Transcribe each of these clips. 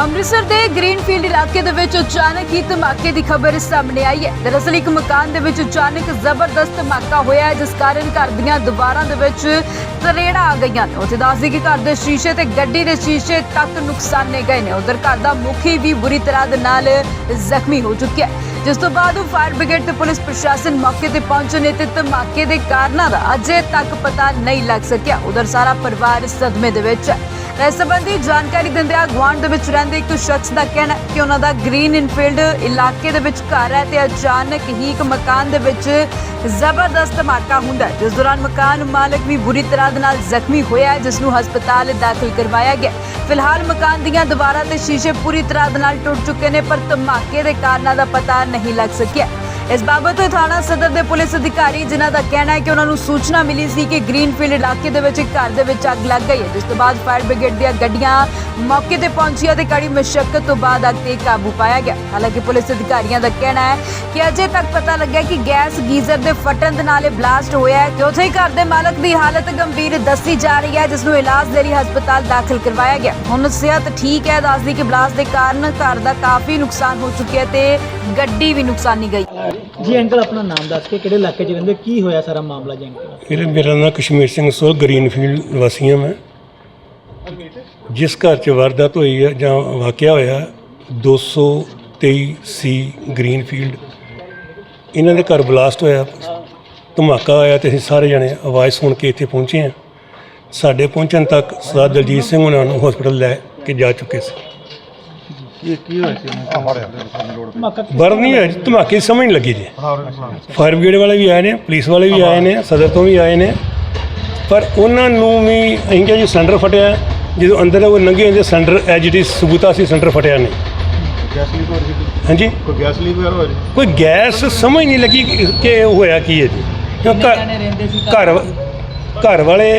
ਅੰਮ੍ਰਿਤਸਰ ਦੇ ਗ੍ਰੀਨਫੀਲਡ ਇਲਾਕੇ ਦੇ ਵਿੱਚ ਅਚਾਨਕ ਹੀ ਧਮਾਕੇ ਦੀ ਖਬਰ ਸਾਹਮਣੇ ਆਈ ਹੈ। ਦਰਅਸਲ ਇੱਕ ਮਕਾਨ ਦੇ ਵਿੱਚ ਅਚਾਨਕ ਜ਼ਬਰਦਸਤ ਧਮਾਕਾ ਹੋਇਆ ਹੈ, ਜਿਸ ਕਾਰਨ ਘਰ ਦੀਆਂ ਦੀਵਾਰਾਂ ਦੇ ਵਿੱਚ ਤਰੇੜਾਂ ਆ ਗਈਆਂ ਨੇ। ਉੱਥੇ ਦੱਸਦੀ ਕਿ ਘਰ ਦੇ ਸ਼ੀਸ਼ੇ ਤੇ ਗੱਡੀ ਦੇ ਸ਼ੀਸ਼ੇ ਤੱਕ ਨੁਕਸਾਨੇ ਗਏ ਨੇ। ਉਧਰ ਘਰ ਦਾ ਮੁਖੀ ਵੀ ਬੁਰੀ ਤਰ੍ਹਾਂ ਦੇ ਨਾਲ ਜ਼ਖਮੀ ਹੋ ਚੁੱਕਿਆ ਹੈ। ਜਿਸ ਤੋਂ ਬਾਅਦ ਉਹ ਫਾਇਰ ਬ੍ਰਿਗੇਡ ਤੇ ਪੁਲਿਸ ਪ੍ਰਸ਼ਾਸਨ ਮੌਕੇ ਤੇ ਪਹੁੰਚੇ ਨੇ ਤੇ ਧਮਾਕੇ ਦੇ ਕਾਰਨਾਂ ਦਾ ਅਜੇ ਤੱਕ ਪਤਾ ਨਹੀਂ ਲੱਗ ਸਕਿਆ। ਉਧਰ ਸਾਰਾ ਪਰਿਵਾਰ ਸਦਮੇ ਦੇ ਵਿੱਚ ਹੈ। ਇਸ ਸੰਬੰਧੀ ਜਾਣਕਾਰੀ ਦਿੰਦਿਆਂ ਗੁਆਂਢ ਦੇ ਵਿੱਚ ਰਹਿੰਦੇ ਇੱਕ ਸ਼ਖਸ ਦਾ ਕਹਿਣਾ ਕਿ ਉਹਨਾਂ ਦਾ ਗ੍ਰੀਨ ਇਨਫੀਲਡ ਇਲਾਕੇ ਦੇ ਵਿੱਚ ਘਰ ਹੈ ਤੇ ਅਚਾਨਕ ਹੀ ਇੱਕ ਮਕਾਨ ਦੇ ਵਿੱਚ ਜ਼ਬਰਦਸਤ ਧਮਾਕਾ ਹੁੰਦਾ ਹੈ, ਜਿਸ ਦੌਰਾਨ ਮਕਾਨ ਮਾਲਕ ਵੀ ਬੁਰੀ ਤਰ੍ਹਾਂ ਦੇ ਨਾਲ ਜ਼ਖਮੀ ਹੋਇਆ ਹੈ, ਜਿਸ ਨੂੰ ਹਸਪਤਾਲ ਦਾਖਲ ਕਰਵਾਇਆ ਗਿਆ ਫਿਲਹਾਲ ਮਕਾਨ ਦੀਆਂ ਦੀਵਾਰਾਂ ਤੇ ਸ਼ੀਸ਼ੇ ਪੂਰੀ ਤਰ੍ਹਾਂ ਦੇ ਨਾਲ ਟੁੱਟ ਚੁੱਕੇ ਨੇ, ਪਰ ਧਮਾਕੇ ਦੇ ਕਾਰਨਾਂ ਦਾ ਪਤਾ ਨਹੀਂ ਲੱਗ ਸਕਿਆ। ਇਸ ਬਾਬਤ ਥਾਣਾ ਸਦਰ ਦੇ ਪੁਲਿਸ ਅਧਿਕਾਰੀ, ਜਿਨ੍ਹਾਂ ਦਾ ਕਹਿਣਾ ਹੈ ਕਿ ਉਹਨਾਂ ਨੂੰ ਸੂਚਨਾ ਮਿਲੀ ਸੀ ਕਿ ਗ੍ਰੀਨਫੀਲਡ ਇਲਾਕੇ ਦੇ ਵਿੱਚ ਇੱਕ ਘਰ ਦੇ ਵਿੱਚ ਅੱਗ ਲੱਗ ਗਈ ਹੈ, ਜਿਸ ਤੋਂ ਬਾਅਦ ਫਾਇਰ ਬ੍ਰਿਗੇਡ ਦੀਆਂ ਗੱਡੀਆਂ ਮੌਕੇ ਤੇ ਪਹੁੰਚੀਆਂ ਤੇ ਕੜੀ ਮੁਸ਼ਕਲ ਤੋਂ ਬਾਅਦ ਅੱਗ ਤੇ ਕਾਬੂ ਪਾਇਆ ਗਿਆ। ਹਾਲਾਂਕਿ ਪੁਲਿਸ ਅਧਿਕਾਰੀਆਂ ਦਾ ਕਹਿਣਾ ਹੈ ਕਿ ਅਜੇ ਤੱਕ ਪਤਾ ਲੱਗਿਆ ਕਿ ਗੈਸ ਗੀਜ਼ਰ ਦੇ ਫਟਣ ਦੇ ਨਾਲ ਇਹ ਬਲਾਸਟ ਹੋਇਆ ਹੈ ਤੇ ਉੱਥੇ ਹੀ ਘਰ ਦੇ ਮਾਲਕ ਦੀ ਹਾਲਤ ਗੰਭੀਰ ਦੱਸੀ ਜਾ ਰਹੀ ਹੈ, ਜਿਸ ਨੂੰ ਇਲਾਜ ਦੇ ਲਈ ਹਸਪਤਾਲ ਦਾਖਲ ਕਰਵਾਇਆ ਗਿਆ। ਹੁਣ ਸਿਹਤ ਠੀਕ ਹੈ, ਦੱਸਦੀ ਕਿ ਬਲਾਸਟ ਦੇ ਕਾਰਨ ਘਰ ਦਾ ਕਾਫੀ ਨੁਕਸਾਨ ਹੋ ਚੁੱਕਿਆ ਤੇ ਗੱਡੀ ਵੀ ਨੁਕਸਾਨੀ ਗਈ। ਜੀ, ਅੰਕਲ, ਆਪਣਾ ਨਾਮ ਦੱਸ ਕੇ ਕਿਹੜੇ ਇਲਾਕੇ 'ਚ ਰਹਿੰਦੇ ਕੀ ਹੋਇਆ ਸਾਰਾ ਮਾਮਲਾ ਜੀ ਅੰਕਲ? ਮੇਰੇ ਮੇਰਾ ਨਾਮ ਕਸ਼ਮੀਰ ਸਿੰਘ ਸੋਲ, ਗ੍ਰੀਨਫੀਲਡ ਵਾਸੀ ਹਾਂ ਮੈਂ ਜਿਸ ਘਰ 'ਚ ਵਾਰਦਾਤ ਹੋਈ ਹੈ ਜਾਂ ਵਾਕਿਆ ਹੋਇਆ 223 ਸੀ ਗ੍ਰੀਨਫੀਲਡ। ਇਹਨਾਂ ਦੇ ਘਰ ਬਲਾਸਟ ਹੋਇਆ, ਧਮਾਕਾ ਹੋਇਆ ਤੇ ਅਸੀਂ ਸਾਰੇ ਜਣੇ ਆਵਾਜ਼ ਸੁਣ ਕੇ ਇੱਥੇ ਪਹੁੰਚੇ ਹਾਂ। ਸਾਡੇ ਪਹੁੰਚਣ ਤੱਕ ਸਰਦਾਰ ਦਲਜੀਤ ਸਿੰਘ ਉਹਨਾਂ ਨੂੰ ਹਸਪੀਟਲ ਲੈ ਕੇ ਜਾ ਚੁੱਕੇ ਸੀ। ਬਰ ਨਹੀਂ ਹੋਇਆ ਜੀ, ਧਮਾਕੇ ਦੀ ਸਮਝ ਨਹੀਂ ਲੱਗੀ ਜੀ। ਫਾਇਰ ਬ੍ਰਿਗੇਡ ਵਾਲੇ ਵੀ ਆਏ ਨੇ ਪੁਲਿਸ ਵਾਲੇ ਵੀ ਆਏ ਨੇ ਸਦਰ ਤੋਂ ਵੀ ਆਏ ਨੇ। ਪਰ ਉਹਨਾਂ ਨੂੰ ਵੀ ਅਸੀਂ ਕਿਹਾ ਜੀ ਸਿਲੰਡਰ ਫਟਿਆ ਜਦੋਂ ਅੰਦਰ ਉਹ ਨੰਗੇ ਹੁੰਦੇ ਸਿਲੰਡਰ ਐਜ ਇਟ ਇਜ਼ ਸਬੂਤਾ ਸੀ ਸਿਲੰਡਰ ਫਟਿਆ ਨਹੀਂ। ਗੈਸ ਲੀਕ ਹੋ ਰਹੀ ਸੀ? ਹਾਂਜੀ? ਕੋਈ ਗੈਸ ਲੀਕ ਵਗੈਰਾ ਹੋ ਰਹੀ ਕੋਈ ਗੈਸ ਸਮਝ ਨਹੀਂ ਲੱਗੀ ਕਿ ਕਿ ਉਹ ਹੋਇਆ ਕੀ ਹੈ ਜੀ। ਕਿਉਂ ਘਰ ਘਰ? ਘਰ ਵਾਲੇ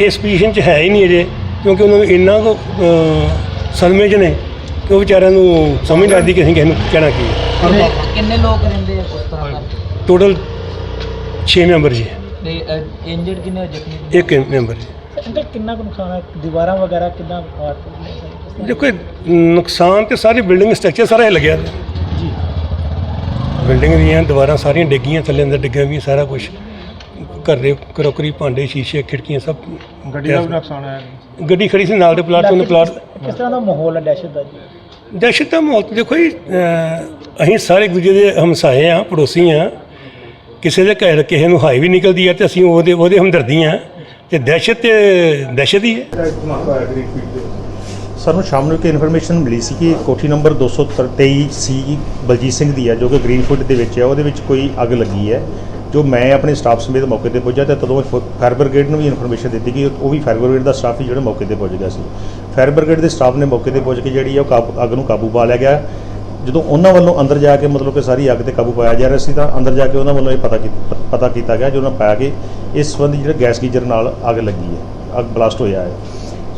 ਇਸ ਪੋਜੀਸ਼ਨ 'ਚ ਹੈ ਹੀ ਨਹੀਂ ਅਜੇ ਕਿਉਂਕਿ ਉਹਨਾਂ ਨੂੰ ਇੰਨਾ ਕੁ ਸਦਮੇ 'ਚ ਨੇ ਕਿ ਉਹ ਵਿਚਾਰਿਆਂ ਨੂੰ ਸਮਝ ਨਹੀਂ ਲੱਗਦੀ ਕਿ ਅਸੀਂ ਕਿਸੇ ਨੂੰ ਕਹਿਣਾ ਕੀ ਹੈ। ਕਿੰਨੇ ਕਿੰਨੇ ਲੋਕ ਰਹਿੰਦੇ ਆ ਉਸ ਤਰ੍ਹਾਂ ਕਰਕੇ? ਟੋਟਲ 6 ਮੈਂਬਰ ਜੀ। ਤੇ ਇੰਜਰਡ ਕਿੰਨੇ ਹੋਏ, ਜ਼ਖਮੀ ਕਿੰਨੇ? ਇੱਕ ਮੈਂਬਰ ਜੀ। ਅੰਕਲ ਕਿੰਨਾ ਕੁ ਨੁਕਸਾਨ ਹੈ? ਦੀਵਾਰਾਂ ਵਗੈਰਾ ਕਿੰਨਾ ਫਾਟ ਦੇਖੋ ਇਹ ਨੁਕਸਾਨ ਤੇ ਸਾਰੀ ਬਿਲਡਿੰਗ ਸਟਰਕਚਰ ਸਾਰਾ ਹਿੱਲ ਗਿਆ ਜੀ। ਬਿਲਡਿੰਗ ਦੀਆਂ ਦੀਵਾਰਾਂ ਸਾਰੀਆਂ ਡਿੱਗੀਆਂ ਥੱਲੇ ਅੰਦਰ ਡਿੱਗਿਆ ਵੀ ਸਾਰਾ ਕੁਝ ਘਰ ਦੇ ਕਰੋਕਰੀ ਭਾਂਡੇ ਸ਼ੀਸ਼ੇ ਖਿੜਕੀਆਂ ਸਭ ਗੱਡੀ ਦਾ ਵੀ ਨੁਕਸਾਨ ਆਇਆ ਗੱਡੀ ਖੜੀ ਸੀ ਨਾਲ ਦੇ ਪਲਾਟ ਤੋਂ ਉਹਨੇ ਪਲਾਟ ਕਿਸ ਤਰ੍ਹਾਂ ਦਾ ਮਾਹੌਲ ਹੈ ਦਹਿਸ਼ਤ ਦਾ ਜੀ? ਦਹਿਸ਼ਤ ਦਾ ਮਾਹੌਲ ਤਾਂ ਦੇਖੋ ਜੀ ਅਹ, ਅਸੀਂ ਸਾਰੇ ਇੱਕ ਦੂਜੇ ਦੇ ਹਮਸਾਏ ਆ ਪੜੋਸੀ ਆ ਕਿਸੇ ਦੇ ਘਰ ਕਿਸੇ ਨੂੰ ਹਾਈ ਵੀ ਨਿਕਲਦੀ ਹੈ ਤੇ ਅਸੀਂ ਉਹਦੇ ਉਹਦੇ ਹਮਦਰਦੀ ਆ ਤੇ ਦਹਿਸ਼ਤ ਤੇ ਦਹਿਸ਼ਤ ਹੀ ਹੈ। ਸਾਨੂੰ ਸ਼ਾਮ ਨੂੰ ਇੱਕ ਇਨਫੋਰਮੇਸ਼ਨ ਮਿਲੀ ਸੀ ਕਿ ਕੋਠੀ ਨੰਬਰ 223 ਸੀ ਬਲਜੀਤ ਸਿੰਘ ਦੀ ਹੈ ਜੋ ਕਿ ਗ੍ਰੀਨਫੁੱਟ ਦੇ ਵਿੱਚ ਹੈ। ਉਹਦੇ ਵਿੱਚ ਕੋਈ ਅੱਗ ਲੱਗੀ ਹੈ। ਜੋ ਮੈਂ ਆਪਣੇ ਸਟਾਫ ਸਮੇਤ ਮੌਕੇ ਤੇ ਪਹੁੰਚਿਆ ਤੇ ਤਦੋਂ ਫਾਇਰ ਬ੍ਰਿਗੇਡ ਨੂੰ ਵੀ ਇਨਫੋਰਮੇਸ਼ਨ ਦਿੱਤੀ ਕਿ ਉਹ ਵੀ ਫਾਇਰ ਬ੍ਰਿਗੇਡ ਦਾ ਸਟਾਫ ਹੀ ਜਿਹੜਾ ਮੌਕੇ ਤੇ ਪਹੁੰਚ ਗਿਆ ਸੀ। ਫਾਇਰ ਬ੍ਰਿਗੇਡ ਦੇ ਸਟਾਫ ਨੇ ਮੌਕੇ ਤੇ ਪਹੁੰਚ ਕੇ ਜਿਹੜੀ ਹੈ ਉਹ ਕਾਬੂ, ਅੱਗ ਨੂੰ ਕਾਬੂ ਪਾ ਲਿਆ ਗਿਆ। ਜਦੋਂ ਉਹਨਾਂ ਵੱਲੋਂ ਅੰਦਰ ਜਾ ਕੇ ਮਤਲਬ ਕਿ ਸਾਰੀ ਅੱਗ ਤੇ ਕਾਬੂ ਪਾਇਆ ਜਾ ਰਿਹਾ ਸੀ ਤਾਂ ਅੰਦਰ ਜਾ ਕੇ ਉਹਨਾਂ ਵੱਲੋਂ ਇਹ ਪਤਾ ਕੀ- ਪਤਾ ਕੀਤਾ ਗਿਆ, ਜੋ ਉਹਨਾਂ ਪਾਇਆ ਕਿ ਇਸ ਸੰਬੰਧੀ ਜਿਹੜਾ ਗੈਸ ਗੀਜ਼ਰ ਨਾਲ ਅੱਗ ਲੱਗੀ ਹੈ, ਅੱਗ ਬਲਾਸਟ ਹੋਇਆ ਹੈ।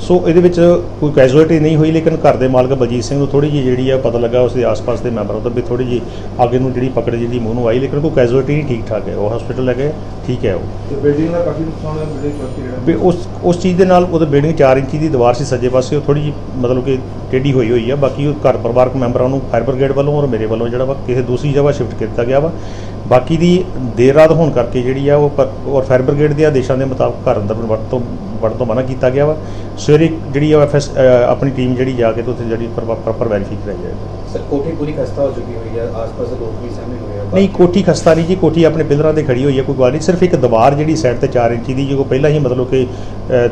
ਸੋ ਇਹਦੇ ਵਿੱਚ ਕੋਈ ਕੈਜੂਅਲਟੀ ਨਹੀਂ ਹੋਈ ਲੇਕਿਨ ਘਰ ਦੇ ਮਾਲਕ ਬਲਜੀਤ ਸਿੰਘ ਨੂੰ ਥੋੜੀ ਜਿਹੀ ਜਿਹੜੀ ਆ ਪਤਾ ਲੱਗਾ ਉਸਦੇ ਆਸ-ਪਾਸ ਦੇ ਮੈਂਬਰਾਂ ਤੋਂ ਵੀ ਥੋੜੀ ਜਿਹੀ ਅੱਗੇ ਨੂੰ ਜਿਹੜੀ ਪਕੜ ਜਿਹੜੀ ਮੂੰਹ ਨੂੰ ਆਈ ਲੇਕਿਨ ਕੋਈ ਕੈਜੂਅਲਟੀ ਨਹੀਂ ਠੀਕ ਠਾਕ ਹੈ। ਉਹ ਹਸਪੀਟਲ ਲੈ ਗਏ ਠੀਕ ਹੈ ਉਹ। ਤੇ ਬਿਲਡਿੰਗ ਦਾ ਕਾਫੀ ਨੁਕਸਾਨ ਹੋਇਆ ਬਿਲਡਿੰਗ ਚੌਕੀ ਵੀ ਉਸ ਉਸ ਚੀਜ਼ ਦੇ ਨਾਲ ਉਹਦੇ ਬਿਲਡਿੰਗ 4 ਇੰਚੀ ਦੀ ਦੀਵਾਰ ਸੀ ਸੱਜੇ ਪਾਸੇ ਉਹ ਥੋੜੀ ਜਿਹੀ ਮਤਲਬ ਕਿ ਟੇਢੀ ਹੋਈ ਹੋਈ ਆ। ਬਾਕੀ ਉਹ ਘਰ ਪਰਿਵਾਰਕ ਮੈਂਬਰਾਂ ਨੂੰ ਫਾਇਰ ਬ੍ਰਿਗੇਡ ਵੱਲੋਂ ਔਰ ਮੇਰੇ ਵੱਲੋਂ ਜਿਹੜਾ ਵਾ ਕਿਸੇ ਦੂਸਰੀ ਜਗ੍ਹਾ ਸ਼ਿਫਟ ਕੀਤਾ ਗਿਆ ਵਾ। ਬਾਕੀ ਦੀ ਦੇਰ ਰਾਤ ਹੋਣ ਕਰਕੇ ਜਿਹੜੀ ਆ ਉਹ ਔਰ ਫਾਇਰ ਬ੍ਰਿਗੇਡ ਦੇ ਆਦੇਸ਼ਾਂ ਦੇ ਮੁਤਾਬਕ ਘਰ ਅੰਦਰ ਵੜਨ ਤੋਂ ਵੜਨ ਤੋਂ ਮਨਾ ਕੀਤਾ ਗਿਆ ਵਾ। ਸਵੇਰੇ ਜਿਹੜੀ ਆ ਐਫਐਸ ਆਪਣੀ ਟੀਮ ਜਿਹੜੀ ਜਾ ਕੇ ਤੇ ਉੱਥੇ ਜਿਹੜੀ ਪ੍ਰੋਪਰ ਵੈਰੀਫਾਈ ਕਰਾਈ ਜਾਏਗੀ ਸਰ ਕੋਠੀ ਪੂਰੀ ਖਸਤਾ ਹੋ ਚੁੱਕੀ ਹੋਈ ਹੈ ਆਸ-ਪਾਸ ਦੇ ਲੋਕ ਵੀ ਸਾਹਮਣੇ ਹੋਏ ਆ। ਨਹੀਂ ਕੋਠੀ ਖਸਤਾ ਨਹੀਂ ਜੀ ਕੋਠੀ ਆਪਣੇ ਪਿਲਰਾਂ ਤੇ ਖੜੀ ਹੋਈ ਹੈ ਕੋਈ ਗੱਲ ਨਹੀਂ। ਸਿਰਫ ਇੱਕ ਦੀਵਾਰ ਜਿਹੜੀ ਸਾਈਡ ਤੇ 4 ਇੰਚੀ ਦੀ ਜੋ ਪਹਿਲਾਂ ਹੀ ਮਤਲਬ ਕਿ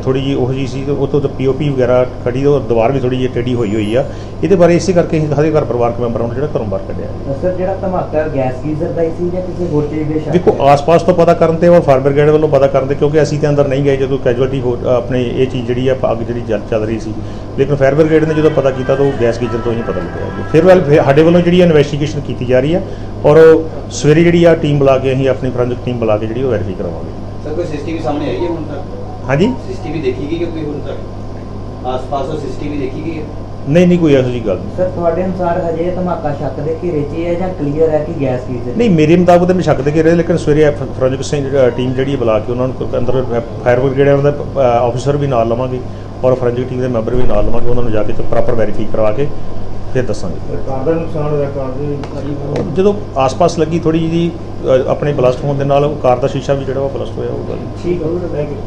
ਥੋੜੀ ਜੀ ਉਹ ਜੀ ਸੀ ਉਹ ਤੋਂ ਪੀਓਪੀ ਵਗੈਰਾ ਖੜੀ ਔਰ ਦੀਵਾਰ ਵੀ ਥੋੜੀ ਜਿਹੀ ਟੇਢੀ ਹੋਈ ਹੋਈ ਆ। ਇਹਦੇ ਬਾਰੇ ਇਸੇ ਕਰਕੇ ਅਸੀਂ ਹਰੇ ਘਰ ਪਰਿਵਾਰਕ ਮੈਂਬਰਾਂ ਨੂੰ ਜਿਹੜਾ ਘਰੋਂ ਬਾਹਰ ਕੱਢਿਆ। ਸਰ ਜਿਹੜਾ ਧਮਾਕਾ ਗੈਸ ਗੀਜ਼ਰ ਦਾ ਸੀ ਜਾਂ ਕਿਸੇ ਹੋਰ ਚੀਜ਼ ਦੇ ਸ਼ੱਕ ਦੇਖੋ ਆਸ-ਪਾਸ ਤੋਂ ਪਤਾ ਕਰਨ ਤੇ ਔਰ ਫਾਇਰ ਬ੍ਰਿਗੇਡ ਵੱਲੋਂ ਪਤਾ ਕਰਨ ਤੇ ਕਿਉਂਕਿ ਅਸੀਂ ਤੇ ਅੰਦਰ ਨਹੀਂ ਗਏ ਜਦੋਂ ਕੈਜੁਅਲਟੀ ਹੋ ਆਪਣੇ ਇਹ ਚੀਜ਼ ਜਿਹੜੀ ਆ ਅੱਗ ਜਿਹੜੀ ਜਲ ਚੱਲ ਰਹੀ ਸੀ। ਲੇਕਿਨ ਫਾਇਰ ਬ੍ਰਿਗੇਡ ਨੇ ਜਦੋਂ ਪਤਾ ਕੀਤਾ ਤਾਂ ਉਹ ਗੈਸ ਗੀਜ਼ਰ ਤੋਂ ਹੀ ਪਤਾ ਲੱਗਿਆ। ਫਿਰ ਵੱਲ ਸਾਡੇ ਵੱਲੋਂ ਜਿਹੜੀ ਇਨਵੈਸਟੀਗੇਸ਼ਨ ਕੀਤੀ ਜਾ ਰਹੀ ਹੈ ਔਰ ਸਵੇਰੇ ਜਿਹੜੀ ਆ ਟੀਮ ਬੁਲਾ ਕੇ ਅਸੀਂ ਆਪਣੀ ਫੋਰੈਂਸਿਕ ਟੀਮ ਬੁਲਾ ਕੇ ਜਿਹੜੀ ਉਹ ਵੈਰੀਫਾਈ ਕਰਵਾਵਾਂਗੇ ਸਰ ਕੋਈ ਸੀਸੀਟੀਵੀ ਸਾਹਮਣੇ ਆਈ ਹੈ ਹੁਣ ਤੱਕ? ਹਾਂਜੀ? ਸੀਸੀਟੀਵੀ ਦੇਖੀ ਗਈ ਕਿ ਕੋਈ ਹੁਣ ਤੱਕ? ਆਸ-ਪਾਸ ਸੀਸੀਟੀਵੀ ਦੇਖੀ ਗਈ ਹੈ? ਨਹੀਂ ਨਹੀਂ ਕੋਈ ਇਹੋ ਜੀ ਗੱਲ ਨਹੀਂ। ਸਰ ਤੁਹਾਡੇ ਅਨੁਸਾਰ ਹਜੇ ਇਹ ਧਮਾਕਾ ਸ਼ੱਕ ਦੇ ਘੇਰੇ 'ਚ ਹੈ ਜਾਂ ਕਲੀਅਰ ਹੈ ਕਿ ਗੈਸ ਕੀ ਸੀ? ਨਹੀਂ ਮੇਰੇ ਮੁਤਾਬਕ ਤਾਂ ਮੈਂ ਸ਼ੱਕ ਦੇ ਕੇ ਰਿਹਾ ਲੇਕਿਨ ਸਵੇਰੇ ਫ- ਫੋਰੈਂਸਿਕ ਸਿੰਘ ਟੀਮ ਜਿਹੜੀ ਹੈ ਬੁਲਾ ਕੇ ਉਹਨਾਂ ਨੂੰ ਅੰਦਰ ਫਾਇਰ ਬ੍ਰਿਗੇਡ ਉਹਨਾਂ ਦਾ ਆਫੀਸਰ ਵੀ ਨਾਲ ਲਵਾਂਗੇ ਔਰ ਫਰੰਜਕ ਟੀਮ ਦੇ ਮੈਂਬਰ ਵੀ ਨਾਲ ਲਵਾਂਗੇ ਉਹਨਾਂ ਨੂੰ ਜਾ ਕੇ ਪ੍ਰੋਪਰ ਵੈਰੀਫਾਈ ਕਰਵਾ ਕੇ ਫਿਰ ਦੱਸਾਂਗੇ। ਜਦੋਂ ਆਸ-ਪਾਸ ਲੱਗੀ ਥੋੜੀ ਜਿਹੀ ਆਪਣੇ ਬਲਾਸਟ ਹੋਣ ਦੇ ਨਾਲ ਕਾਰ ਦਾ ਸ਼ੀਸ਼ਾ ਵੀ ਜਿਹੜਾ ਉਹ ਬਲਾਸਟ ਹੋਇਆ ਉਹ ਗੱਲ ਠੀਕ ਹੈ ਥੈਂਕ ਯੂ